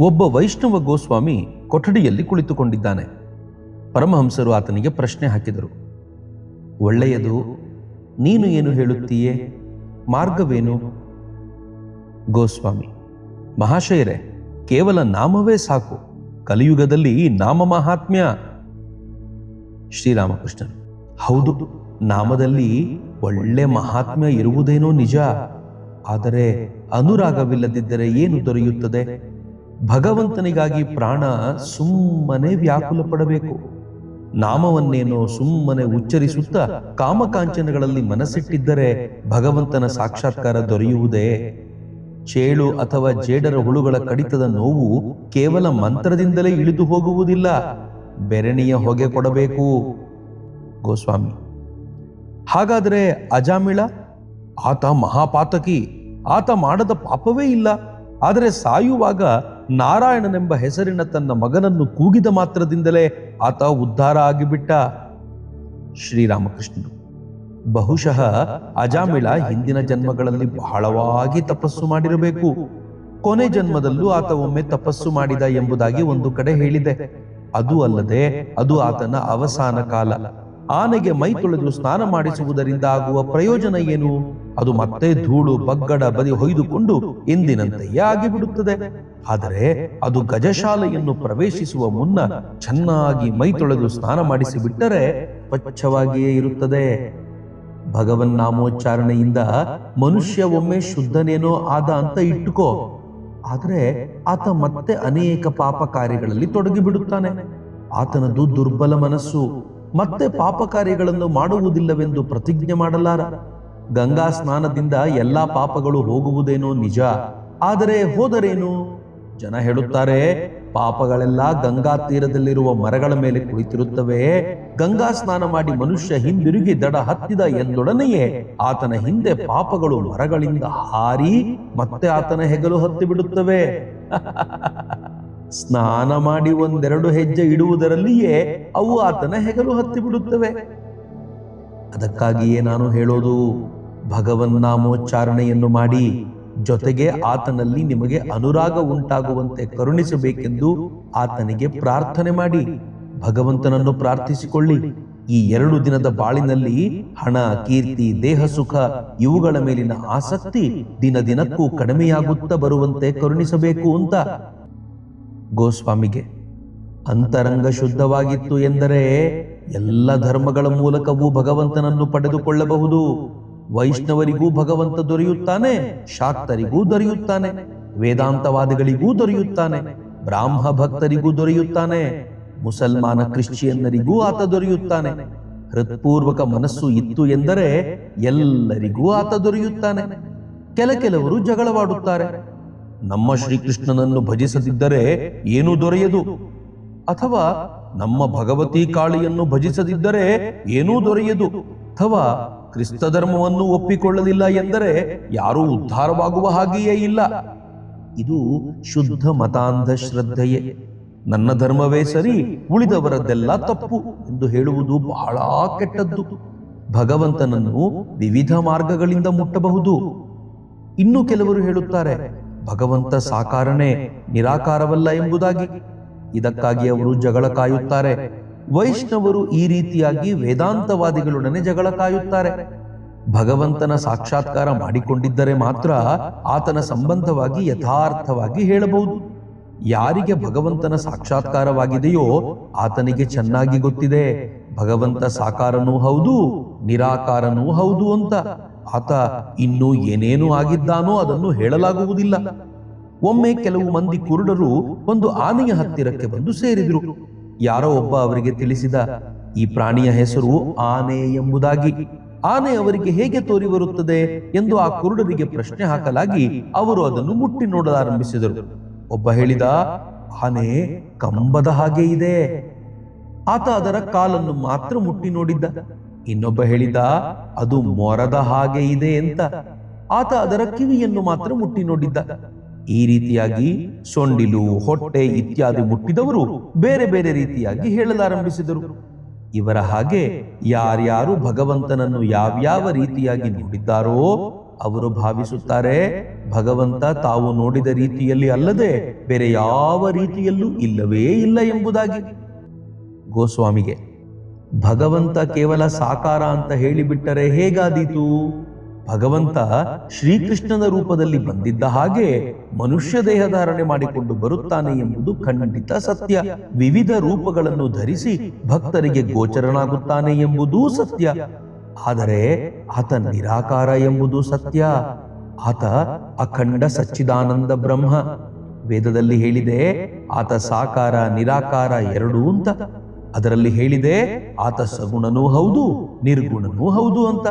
ಒಬ್ಬ ವೈಷ್ಣವ ಗೋಸ್ವಾಮಿ ಕೊಠಡಿಯಲ್ಲಿ ಕುಳಿತುಕೊಂಡಿದ್ದಾನೆ. ಪರಮಹಂಸರು ಆತನಿಗೆ ಪ್ರಶ್ನೆ ಹಾಕಿದರು. ಒಳ್ಳೆಯದು, ನೀನು ಏನು ಹೇಳುತ್ತೀಯೇ? ಮಾರ್ಗವೇನು? ಗೋಸ್ವಾಮಿ, ಮಹಾಶಯರೇ, ಕೇವಲ ನಾಮವೇ ಸಾಕು. ಕಲಿಯುಗದಲ್ಲಿ ನಾಮ ಮಹಾತ್ಮ್ಯ. ಶ್ರೀರಾಮಕೃಷ್ಣನು ಹೌದು, ನಾಮದಲ್ಲಿ ಒಳ್ಳೆ ಮಹಾತ್ಮ್ಯ ಇರುವುದೇನೋ ನಿಜ. ಆದರೆ ಅನುರಾಗವಿಲ್ಲದಿದ್ದರೆ ಏನು ದೊರೆಯುತ್ತದೆ? ಭಗವಂತನಿಗಾಗಿ ಪ್ರಾಣ ಸುಮ್ಮನೆ ವ್ಯಾಕುಲ ಪಡಬೇಕು. ನಾಮವನ್ನೇನೋ ಸುಮ್ಮನೆ ಉಚ್ಚರಿಸುತ್ತಾ ಕಾಮಕಾಂಚನಗಳಲ್ಲಿ ಮನಸ್ಸಿಟ್ಟಿದ್ದರೆ ಭಗವಂತನ ಸಾಕ್ಷಾತ್ಕಾರ ದೊರೆಯುವುದೇ? ಚೇಳು ಅಥವಾ ಜೇಡರ ಹುಳುಗಳ ಕಡಿತದ ನೋವು ಕೇವಲ ಮಂತ್ರದಿಂದಲೇ ಇಳಿದು ಹೋಗುವುದಿಲ್ಲ. ಬೆರಣಿಯ ಹೊಗೆ ಕೊಡಬೇಕು. ಗೋಸ್ವಾಮಿ. ಹಾಗಾದರೆ ಅಜಾಮಿಳ, ಆತ ಮಹಾಪಾತಕಿ, ಆತ ಮಾಡದ ಪಾಪವೇ ಇಲ್ಲ. ಆದರೆ ಸಾಯುವಾಗ ನಾರಾಯಣನೆಂಬ ಹೆಸರಿನ ತನ್ನ ಮಗನನ್ನು ಕೂಗಿದ ಮಾತ್ರದಿಂದಲೇ ಆತ ಉದ್ಧಾರ ಆಗಿಬಿಟ್ಟ ಶ್ರೀರಾಮಕೃಷ್ಣನು. ಬಹುಶಃ ಅಜಾಮಿಳ ಹಿಂದಿನ ಜನ್ಮಗಳಲ್ಲಿ ಬಹಳವಾಗಿ ತಪಸ್ಸು ಮಾಡಿರಬೇಕು. ಕೊನೆ ಜನ್ಮದಲ್ಲೂ ಆತ ಒಮ್ಮೆ ತಪಸ್ಸು ಮಾಡಿದ ಎಂಬುದಾಗಿ ಒಂದು ಕಡೆ ಹೇಳಿದೆ. ಅದು ಅಲ್ಲದೆ ಅದು ಆತನ ಅವಸಾನ ಕಾಲ. ಆನೆಗೆ ಮೈ ತೊಳೆದು ಸ್ನಾನ ಮಾಡಿಸುವುದರಿಂದ ಆಗುವ ಪ್ರಯೋಜನ ಏನು? ಅದು ಮತ್ತೆ ಧೂಳು ಬಗ್ಗಡ ಬದಿ ಹೊಯ್ದುಕೊಂಡು ಎಂದಿನಂತೆಯೇ ಆಗಿಬಿಡುತ್ತದೆ ಆದರೆ ಅದು ಗಜಶಾಲೆಯನ್ನು ಪ್ರವೇಶಿಸುವ ಮುನ್ನ ಚೆನ್ನಾಗಿ ಮೈ ತೊಳೆದು ಸ್ನಾನ ಮಾಡಿಸಿ ಬಿಟ್ಟರೆ ಸ್ವಚ್ಛವಾಗಿಯೇ ಇರುತ್ತದೆ. ಭಗವನ್ ನಾಮೋಚ್ಚಾರಣೆಯಿಂದ ಮನುಷ್ಯ ಒಮ್ಮೆ ಶುದ್ಧನೇನೋ ಆದ ಅಂತ ಇಟ್ಟುಕೋ. ಆದರೆ ಆತ ಮತ್ತೆ ಅನೇಕ ಪಾಪ ಕಾರ್ಯಗಳಲ್ಲಿ ತೊಡಗಿಬಿಡುತ್ತಾನೆ ಆತನದು ದುರ್ಬಲ ಮನಸ್ಸು ಮತ್ತೆ ಪಾಪ ಕಾರ್ಯಗಳನ್ನು ಮಾಡುವುದಿಲ್ಲವೆಂದು ಪ್ರತಿಜ್ಞೆ ಮಾಡಲಾರ. ಗಂಗಾ ಸ್ನಾನದಿಂದ ಎಲ್ಲಾ ಪಾಪಗಳು ಹೋಗುವುದೇನೋ ನಿಜ. ಆದರೆ ಹೋದರೇನು? ಜನ ಹೇಳುತ್ತಾರೆ, ಪಾಪಗಳೆಲ್ಲ ಗಂಗಾ ತೀರದಲ್ಲಿರುವ ಮರಗಳ ಮೇಲೆ ಕುಳಿತಿರುತ್ತವೆ. ಗಂಗಾ ಸ್ನಾನ ಮಾಡಿ ಮನುಷ್ಯ ಹಿಂದಿರುಗಿ ದಡ ಹತ್ತಿದ ಎಂದೊಡನೆಯೇ ಆತನ ಹಿಂದೆ ಪಾಪಗಳು ಮರಗಳಿಂದ ಹಾರಿ ಮತ್ತೆ ಆತನ ಹೆಗಲು ಹತ್ತಿ ಬಿಡುತ್ತವೆ ಸ್ನಾನ ಮಾಡಿ ಒಂದೆರಡು ಹೆಜ್ಜೆ ಇಡುವುದರಲ್ಲಿಯೇ ಅವು ಆತನ ಹೆಗಲು ಹತ್ತಿ ಬಿಡುತ್ತವೆ ಅದಕ್ಕಾಗಿಯೇ ನಾನು ಹೇಳೋದು ಭಗವನ್ ನಾಮೋಚ್ಚಾರಣೆಯನ್ನು ಮಾಡಿ ಜೊತೆಗೆ ಆತನಲ್ಲಿ ನಿಮಗೆ ಅನುರಾಗ ಉಂಟಾಗುವಂತೆ ಕರುಣಿಸಬೇಕೆಂದು ಆತನಿಗೆ ಪ್ರಾರ್ಥನೆ ಮಾಡಿ. ಭಗವಂತನನ್ನು ಪ್ರಾರ್ಥಿಸಿಕೊಳ್ಳಿ. ಈ ಎರಡು ದಿನದ ಬಾಳಿನಲ್ಲಿ ಹಣ, ಕೀರ್ತಿ, ದೇಹ ಸುಖ ಇವುಗಳ ಮೇಲಿನ ಆಸಕ್ತಿ ದಿನ ದಿನಕ್ಕೂ ಕಡಿಮೆಯಾಗುತ್ತಾ ಬರುವಂತೆ ಕರುಣಿಸಬೇಕು ಅಂತ. ಗೋಸ್ವಾಮಿಗೆ, ಅಂತರಂಗ ಶುದ್ಧವಾಗಿತ್ತು ಎಂದರೆ ಎಲ್ಲ ಧರ್ಮಗಳ ಮೂಲಕವೂ ಭಗವಂತನನ್ನು ಪಡೆದುಕೊಳ್ಳಬಹುದು. ವೈಷ್ಣವರಿಗೂ ಭಗವಂತ ದೊರೆಯುತ್ತಾನೆ, ಶಾಕ್ತರಿಗೂ ದೊರೆಯುತ್ತಾನೆ, ವೇದಾಂತವಾದಿಗಳಿಗೂ ದೊರೆಯುತ್ತಾನೆ, ಬ್ರಾಹ್ಮ ಭಕ್ತರಿಗೂ ದೊರೆಯುತ್ತಾನೆ, ಮುಸಲ್ಮಾನ ಕ್ರಿಶ್ಚಿಯನ್ನರಿಗೂ ಆತ ದೊರೆಯುತ್ತಾನೆ. ಹೃತ್ಪೂರ್ವಕ ಮನಸ್ಸು ಇತ್ತು ಎಂದರೆ ಎಲ್ಲರಿಗೂ ಆತ ದೊರೆಯುತ್ತಾನೆ. ಕೆಲ ಕೆಲವರು ಜಗಳವಾಡುತ್ತಾರೆ. ನಮ್ಮ ಶ್ರೀಕೃಷ್ಣನನ್ನು ಭಜಿಸದಿದ್ದರೆ ಏನೂ ದೊರೆಯದು. ಅಥವಾ ನಮ್ಮ ಭಗವತಿ ಕಾಳಿಯನ್ನು ಭಜಿಸದಿದ್ದರೆ ಏನೂ ದೊರೆಯದು. ಅಥವಾ ಕ್ರಿಸ್ತ ಧರ್ಮವನ್ನು ಒಪ್ಪಿಕೊಳ್ಳಲಿಲ್ಲ ಎಂದರೆ ಯಾರೂ ಉದ್ಧಾರವಾಗುವ ಹಾಗೆಯೇ ಇಲ್ಲ. ಇದು ಶುದ್ಧ ಮತಾಂಧ ಶ್ರದ್ಧೆಯೇ. ನನ್ನ ಧರ್ಮವೇ ಸರಿ, ಉಳಿದವರದ್ದೆಲ್ಲ ತಪ್ಪು ಎಂದು ಹೇಳುವುದು ಬಹಳ ಕೆಟ್ಟದ್ದು. ಭಗವಂತನನ್ನು ವಿವಿಧ ಮಾರ್ಗಗಳಿಂದ ಮುಟ್ಟಬಹುದು. ಇನ್ನು ಕೆಲವರು ಹೇಳುತ್ತಾರೆ, ಭಗವಂತ ಸಾಕಾರನೇ, ನಿರಾಕಾರವಲ್ಲ ಎಂಬುದಾಗಿ. ಇದಕ್ಕಾಗಿ ಅವರು ಜಗಳ ಕಾಯುತ್ತಾರೆ. ವೈಷ್ಣವರು ಈ ರೀತಿಯಾಗಿ ವೇದಾಂತವಾದಿಗಳೊಡನೆ ಜಗಳ ಕಾಯುತ್ತಾರೆ. ಭಗವಂತನ ಸಾಕ್ಷಾತ್ಕಾರ ಮಾಡಿಕೊಂಡಿದ್ದರೆ ಮಾತ್ರ ಆತನ ಸಂಬಂಧವಾಗಿ ಯಥಾರ್ಥವಾಗಿ ಹೇಳಬಹುದು. ಯಾರಿಗೆ ಭಗವಂತನ ಸಾಕ್ಷಾತ್ಕಾರವಾಗಿದೆಯೋ ಆತನಿಗೆ ಚೆನ್ನಾಗಿ ಗೊತ್ತಿದೆ. ಭಗವಂತ ಸಾಕಾರನೂ ಹೌದು, ನಿರಾಕಾರನೂ ಹೌದು ಅಂತ. ಆತ ಇನ್ನೂ ಏನೇನು ಆಗಿದ್ದಾನೋ ಅದನ್ನು ಹೇಳಲಾಗುವುದಿಲ್ಲ. ಒಮ್ಮೆ ಕೆಲವು ಮಂದಿ ಕುರುಡರು ಒಂದು ಆನೆಯ ಹತ್ತಿರಕ್ಕೆ ಬಂದು ಸೇರಿದರು. ಯಾರೋ ಒಬ್ಬ ಅವರಿಗೆ ತಿಳಿಸಿದ ಈ ಪ್ರಾಣಿಯ ಹೆಸರು ಆನೆ ಎಂಬುದಾಗಿ. ಆನೆ ಅವರಿಗೆ ಹೇಗೆ ತೋರಿ ಬರುತ್ತದೆ ಎಂದು ಆ ಕುರುಡರಿಗೆ ಪ್ರಶ್ನೆ ಹಾಕಲಾಗಿ ಅವರು ಅದನ್ನು ಮುಟ್ಟಿ ನೋಡಲಾರಂಭಿಸಿದರು ಒಬ್ಬ ಹೇಳಿದ, ಆನೆ ಕಂಬದ ಹಾಗೆ ಇದೆ. ಆತ ಅದರ ಕಾಲನ್ನು ಮಾತ್ರ ಮುಟ್ಟಿ ನೋಡಿದ್ದ. ಇನ್ನೊಬ್ಬ ಹೇಳಿದ, ಅದು ಮೊರದ ಹಾಗೆ ಇದೆ ಅಂತ ಆತ ಅದರ ಕಿವಿಯನ್ನು ಮಾತ್ರ ಮುಟ್ಟಿ ನೋಡಿದ್ದ. ಈ ರೀತಿಯಾಗಿ ಸೊಂಡಿಲು, ಹೊಟ್ಟೆ ಇತ್ಯಾದಿ ಮುಟ್ಟಿದವರು ಬೇರೆ ಬೇರೆ ರೀತಿಯಾಗಿ ಹೇಳಲಾರಂಭಿಸಿದರು. ಇವರ ಹಾಗೆ ಯಾರ್ಯಾರು ಭಗವಂತನನ್ನು ಯಾವ್ಯಾವ ರೀತಿಯಾಗಿ ನೋಡಿದ್ದಾರೋ ಅವರು ಭಾವಿಸುತ್ತಾರೆ, ಭಗವಂತ ತಾವು ನೋಡಿದ ರೀತಿಯಲ್ಲಿ ಅಲ್ಲದೆ ಬೇರೆ ಯಾವ ರೀತಿಯಲ್ಲೂ ಇಲ್ಲವೇ ಇಲ್ಲ ಎಂಬುದಾಗಿ. ಗೋಸ್ವಾಮಿಗೆ, ಭಗವಂತ ಕೇವಲ ಸಾಕಾರ ಅಂತ ಹೇಳಿಬಿಟ್ಟರೆ ಹೇಗಾದೀತು? ಭಗವಂತ ಶ್ರೀಕೃಷ್ಣನ ರೂಪದಲ್ಲಿ ಬಂದಿದ್ದ ಹಾಗೆ ಮನುಷ್ಯ ದೇಹ ಧಾರಣೆ ಮಾಡಿಕೊಂಡು ಬರುತ್ತಾನೆ ಎಂಬುದು ಖಂಡಿತ ಸತ್ಯ. ವಿವಿಧ ರೂಪಗಳನ್ನು ಧರಿಸಿ ಭಕ್ತರಿಗೆ ಗೋಚರನಾಗುತ್ತಾನೆ ಎಂಬುದೂ ಸತ್ಯ. ಆದರೆ ಆತ ನಿರಾಕಾರ ಎಂಬುದು ಸತ್ಯ. ಆತ ಅಖಂಡ ಸಚ್ಚಿದಾನಂದ ಬ್ರಹ್ಮ. ವೇದದಲ್ಲಿ ಹೇಳಿದೆ, ಆತ ಸಾಕಾರ, ನಿರಾಕಾರ ಎರಡೂ ಅಂತ. ಅದರಲ್ಲಿ ಹೇಳಿದೆ, ಆತ ಸಗುಣನೂ ಹೌದು, ನಿರ್ಗುಣನೂ ಹೌದು ಅಂತ.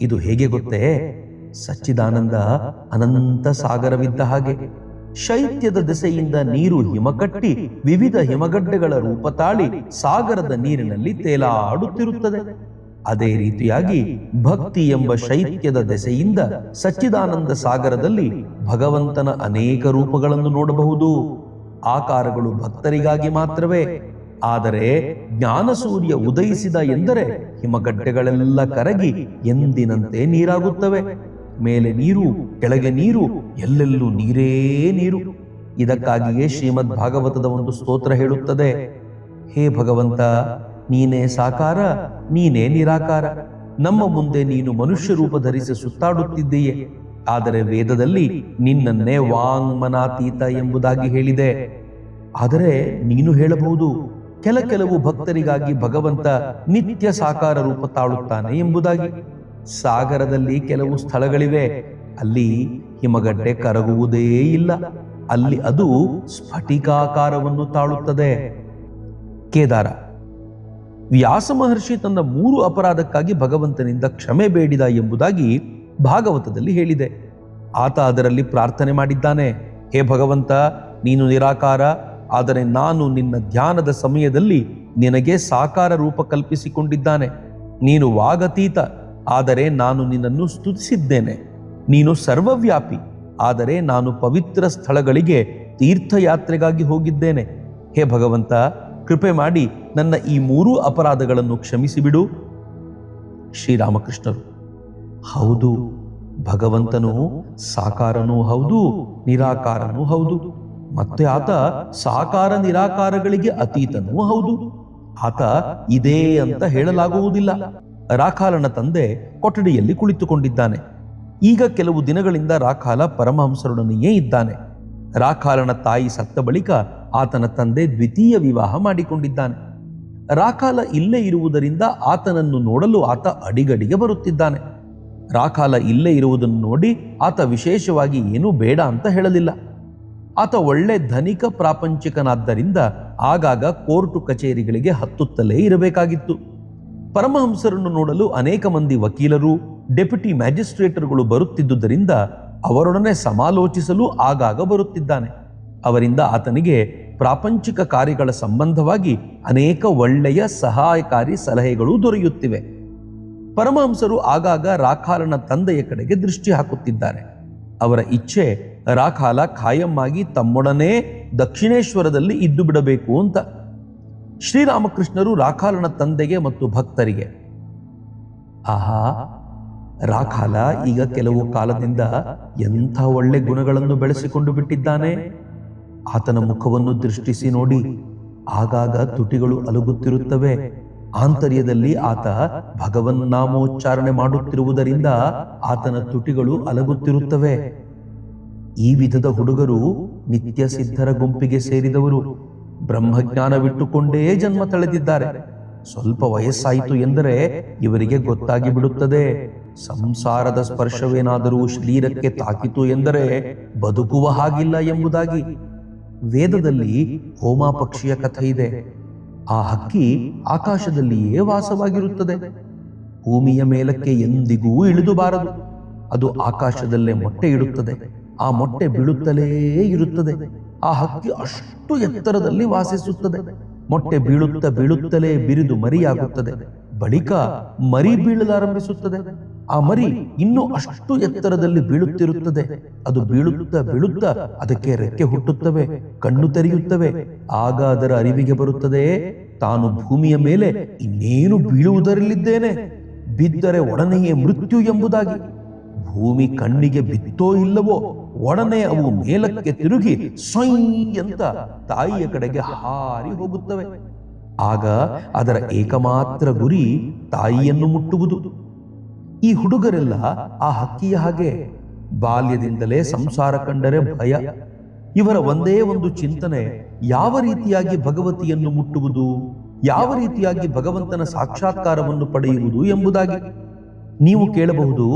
ಇದು ಹೇಗೆ ಗೊತ್ತೇ? ಸಚ್ಚಿದಾನಂದ ಅನಂತ ಸಾಗರವಿದ್ದ ಹಾಗೆ. ಶೈತ್ಯದ ದೆಸೆಯಿಂದ ನೀರು ಹಿಮಕಟ್ಟಿ ವಿವಿಧ ಹಿಮಗಡ್ಡೆಗಳ ರೂಪ ತಾಳಿ ಸಾಗರದ ನೀರಿನಲ್ಲಿ ತೇಲಾಡುತ್ತಿರುತ್ತದೆ. ಅದೇ ರೀತಿಯಾಗಿ ಭಕ್ತಿ ಎಂಬ ಶೈತ್ಯದ ದೆಸೆಯಿಂದ ಸಚ್ಚಿದಾನಂದ ಸಾಗರದಲ್ಲಿ ಭಗವಂತನ ಅನೇಕ ರೂಪಗಳನ್ನು ನೋಡಬಹುದು. ಆಕಾರಗಳು ಭಕ್ತರಿಗಾಗಿ ಮಾತ್ರವೇ ಆದರೆ ಜ್ಞಾನಸೂರ್ಯ ಉದಯಿಸಿದ ಎಂದರೆ ಹಿಮಗಡ್ಡೆಗಳೆಲ್ಲ ಕರಗಿ ಎಂದಿನಂತೆ ನೀರಾಗುತ್ತವೆ. ಮೇಲೆ ನೀರು, ಕೆಳಗೆ ನೀರು, ಎಲ್ಲೆಲ್ಲೂ ನೀರೇ ನೀರು. ಇದಕ್ಕಾಗಿಯೇ ಶ್ರೀಮದ್ ಭಾಗವತದ ಒಂದು ಸ್ತೋತ್ರ ಹೇಳುತ್ತದೆ. ಹೇ ಭಗವಂತ, ನೀನೇ ಸಾಕಾರ, ನೀನೇ ನಿರಾಕಾರ. ನಮ್ಮ ಮುಂದೆ ನೀನು ಮನುಷ್ಯ ರೂಪ ಧರಿಸಿ ಸುತ್ತಾಡುತ್ತಿದ್ದೀಯೆ. ಆದರೆ ವೇದದಲ್ಲಿ ನಿನ್ನನ್ನೇ ವಾಂಗ್ಮನಾತೀತ ಎಂಬುದಾಗಿ ಹೇಳಿದೆ. ಆದರೆ ನೀನು ಹೇಳಬಹುದು ಕೆಲ ಕೆಲವು ಭಕ್ತರಿಗಾಗಿ ಭಗವಂತ ನಿತ್ಯ ಸಾಕಾರ ರೂಪ ತಾಳುತ್ತಾನೆ ಎಂಬುದಾಗಿ. ಸಾಗರದಲ್ಲಿ ಕೆಲವು ಸ್ಥಳಗಳಿವೆ. ಅಲ್ಲಿ ಹಿಮಗಡ್ಡೆ ಕರಗುವುದೇ ಇಲ್ಲ. ಅಲ್ಲಿ ಅದು ಸ್ಫಟಿಕಾಕಾರವನ್ನು ತಾಳುತ್ತದೆ. ಕೇದಾರ, ವ್ಯಾಸ ಮಹರ್ಷಿ ತನ್ನ ಮೂರು ಅಪರಾಧಕ್ಕಾಗಿ ಭಗವಂತನಿಂದ ಕ್ಷಮೆ ಬೇಡಿದ ಎಂಬುದಾಗಿ ಭಾಗವತದಲ್ಲಿ ಹೇಳಿದೆ. ಆತ ಅದರಲ್ಲಿ ಪ್ರಾರ್ಥನೆ ಮಾಡಿದ್ದಾನೆ. ಹೇ ಭಗವಂತ, ನೀನು ನಿರಾಕಾರ ಆದರೆ ನಾನು ನಿನ್ನ ಧ್ಯಾನದ ಸಮಯದಲ್ಲಿ ನಿನಗೆ ಸಾಕಾರ ರೂಪ ಕಲ್ಪಿಸಿಕೊಂಡಿದ್ದಾನೆ. ನೀನು ವಾಗತೀತ, ಆದರೆ ನಾನು ನಿನ್ನನ್ನು ಸ್ತುತಿಸಿದ್ದೇನೆ. ನೀನು ಸರ್ವವ್ಯಾಪಿ, ಆದರೆ ನಾನು ಪವಿತ್ರ ಸ್ಥಳಗಳಿಗೆ ತೀರ್ಥಯಾತ್ರೆಗಾಗಿ ಹೋಗಿದ್ದೇನೆ. ಹೇ ಭಗವಂತ, ಕೃಪೆ ಮಾಡಿ ನನ್ನ ಈ ಮೂರೂ ಅಪರಾಧಗಳನ್ನು ಕ್ಷಮಿಸಿಬಿಡು. ಶ್ರೀರಾಮಕೃಷ್ಣರು, ಹೌದು, ಭಗವಂತನೂ ಸಾಕಾರನೂ ಹೌದು, ನಿರಾಕಾರನೂ ಹೌದು. ಮತ್ತೆ ಆತ ಸಾಕಾರ ನಿರಾಕಾರಗಳಿಗೆ ಅತೀತನೂ ಹೌದು. ಆತ ಇದೇ ಅಂತ ಹೇಳಲಾಗುವುದಿಲ್ಲ. ರಾಖಾಲನ ತಂದೆ ಕೊಠಡಿಯಲ್ಲಿ ಕುಳಿತುಕೊಂಡಿದ್ದಾನೆ. ಈಗ ಕೆಲವು ದಿನಗಳಿಂದ ರಾಖಾಲ ಪರಮಹಂಸರೊಡನೆಯೇ ಇದ್ದಾನೆ. ರಾಖಾಲನ ತಾಯಿ ಸತ್ತ ಬಳಿಕ ಆತನ ತಂದೆ ದ್ವಿತೀಯ ವಿವಾಹ ಮಾಡಿಕೊಂಡಿದ್ದಾನೆ. ರಾಖಾಲ ಇಲ್ಲೇ ಇರುವುದರಿಂದ ಆತನನ್ನು ನೋಡಲು ಆತ ಅಡಿಗಡಿಗೆ ಬರುತ್ತಿದ್ದಾನೆ. ರಾಖಾಲ ಇಲ್ಲೇ ಇರುವುದನ್ನು ನೋಡಿ ಆತ ವಿಶೇಷವಾಗಿ ಏನೂ ಬೇಡ ಅಂತ ಹೇಳಲಿಲ್ಲ. ಆತ ಒಳ್ಳೆ ಧನಿಕ ಪ್ರಾಪಂಚಿಕನಾದ್ದರಿಂದ ಆಗಾಗ ಕೋರ್ಟು ಕಚೇರಿಗಳಿಗೆ ಹತ್ತುತ್ತಲೇ ಇರಬೇಕಾಗಿತ್ತು. ಪರಮಹಂಸರನ್ನು ನೋಡಲು ಅನೇಕ ಮಂದಿ ವಕೀಲರು, ಡೆಪ್ಯುಟಿ ಮ್ಯಾಜಿಸ್ಟ್ರೇಟರ್ಗಳು ಬರುತ್ತಿದ್ದುದರಿಂದ ಅವರೊಡನೆ ಸಮಾಲೋಚಿಸಲು ಆಗಾಗ ಬರುತ್ತಿದ್ದಾನೆ. ಅವರಿಂದ ಆತನಿಗೆ ಪ್ರಾಪಂಚಿಕ ಕಾರ್ಯಗಳ ಸಂಬಂಧವಾಗಿ ಅನೇಕ ಒಳ್ಳೆಯ ಸಹಾಯಕಾರಿ ಸಲಹೆಗಳು ದೊರೆಯುತ್ತಿವೆ. ಪರಮಹಂಸರು ಆಗಾಗ ರಾಖಾಲನ ತಂದೆಯ ಕಡೆಗೆ ದೃಷ್ಟಿ ಹಾಕುತ್ತಿದ್ದಾರೆ. ಅವರ ಇಚ್ಛೆ ರಾಖಾಲ ಖಾಯಮ್ಮಾಗಿ ತಮ್ಮೊಡನೆ ದಕ್ಷಿಣೇಶ್ವರದಲ್ಲಿ ಇದ್ದು ಬಿಡಬೇಕು ಅಂತ. ಶ್ರೀರಾಮಕೃಷ್ಣರು ರಾಖಾಲನ ತಂದೆಗೆ ಮತ್ತು ಭಕ್ತರಿಗೆ. ಆಹಾ, ರಾಖಾಲ ಈಗ ಕೆಲವು ಕಾಲದಿಂದ ಎಂಥ ಒಳ್ಳೆ ಗುಣಗಳನ್ನು ಬೆಳೆಸಿಕೊಂಡು ಬಿಟ್ಟಿದ್ದಾನೆ? ಆತನ ಮುಖವನ್ನು ದೃಷ್ಟಿಸಿ ನೋಡಿ. ಆಗಾಗ ತುಟಿಗಳು ಅಲುಗುತ್ತಿರುತ್ತವೆ. ಆಂತರ್ಯದಲ್ಲಿ ಆತ ಭಗವನ್ನಾಮೋಚ್ಚಾರಣೆ ಮಾಡುತ್ತಿರುವುದರಿಂದ ಆತನ ತುಟಿಗಳು ಅಲಗುತ್ತಿರುತ್ತವೆ. ಈ ವಿಧದ ಹುಡುಗರು ನಿತ್ಯ ಸಿದ್ಧರ ಗುಂಪಿಗೆ ಸೇರಿದವರು. ಬ್ರಹ್ಮಜ್ಞಾನವಿಟ್ಟುಕೊಂಡೇ ಜನ್ಮ ತಳೆದಿದ್ದಾರೆ. ಸ್ವಲ್ಪ ವಯಸ್ಸಾಯಿತು ಎಂದರೆ ಇವರಿಗೆ ಗೊತ್ತಾಗಿ ಬಿಡುತ್ತದೆ. ಸಂಸಾರದ ಸ್ಪರ್ಶವೇನಾದರೂ ಶರೀರಕ್ಕೆ ತಾಕಿತು ಎಂದರೆ ಬದುಕುವ ಹಾಗಿಲ್ಲ ಎಂಬುದಾಗಿ. ವೇದದಲ್ಲಿ ಹೋಮ ಪಕ್ಷಿಯ ಕಥೆ ಇದೆ. ಆ ಹಕ್ಕಿ ಆಕಾಶದಲ್ಲಿಯೇ ವಾಸವಾಗಿರುತ್ತದೆ. ಭೂಮಿಯ ಮೇಲಕ್ಕೆ ಎಂದಿಗೂ ಇಳಿದು ಬಾರದು. ಅದು ಆಕಾಶದಲ್ಲೇ ಮೊಟ್ಟೆ ಇಡುತ್ತದೆ. ಆ ಮೊಟ್ಟೆ ಬೀಳುತ್ತಲೇ ಇರುತ್ತದೆ. ಆ ಹಕ್ಕಿ ಅಷ್ಟು ಎತ್ತರದಲ್ಲಿ ವಾಸಿಸುತ್ತದೆ. ಮೊಟ್ಟೆ ಬೀಳುತ್ತ ಬೀಳುತ್ತಲೇ ಬಿರಿದು ಮರಿಯಾಗುತ್ತದೆ. ಬಳಿಕ ಮರಿ ಬೀಳಲಾರಂಭಿಸುತ್ತದೆ. ಆ ಮರಿ ಇನ್ನೂ ಅಷ್ಟು ಎತ್ತರದಲ್ಲಿ ಬೀಳುತ್ತಿರುತ್ತದೆ. ಅದು ಬೀಳುತ್ತಾ ಬೀಳುತ್ತ ಅದಕ್ಕೆ ರೆಕ್ಕೆ ಹುಟ್ಟುತ್ತವೆ, ಕಣ್ಣು ತೆರೆಯುತ್ತವೆ. ಆಗ ಅದರ ಅರಿವಿಗೆ ಬರುತ್ತದೆ, ತಾನು ಭೂಮಿಯ ಮೇಲೆ ಇನ್ನೇನು ಬೀಳುವುದರಲ್ಲಿದ್ದೇನೆ? ಬಿದ್ದರೆ ಒಡನೆಯೇ ಮೃತ್ಯು ಎಂಬುದಾಗಿ. ಭೂಮಿ ಕಣ್ಣಿಗೆ ಬಿತ್ತೋ ಇಲ್ಲವೋ ಒಡನೆ ಅವು ಮೇಲಕ್ಕೆ ತಿರುಗಿ ಸೊಯ್ ಅಂತ ತಾಯಿಯ ಕಡೆಗೆ ಹಾರಿ ಹೋಗುತ್ತವೆ. ಆಗ ಅದರ ಏಕಮಾತ್ರ ಗುರಿ ತಾಯಿಯನ್ನು ಮುಟ್ಟುವುದು. ಈ ಹುಡುಗರೆಲ್ಲ ಆ ಹಕ್ಕಿಯ ಹಾಗೆ ಬಾಲ್ಯದಿಂದಲೇ ಸಂಸಾರ ಕಂಡರೆ ಭಯ. ಇವರ ಒಂದೇ ಒಂದು ಚಿಂತನೆ, ಯಾವ ರೀತಿಯಾಗಿ ಭಗವತಿಯನ್ನು ಮುಟ್ಟುವುದು, ಯಾವ ರೀತಿಯಾಗಿ ಭಗವಂತನ ಸಾಕ್ಷಾತ್ಕಾರವನ್ನು ಪಡೆಯುವುದು ಎಂಬುದಾಗಿ. ನೀವು ಕೇಳಬಹುದು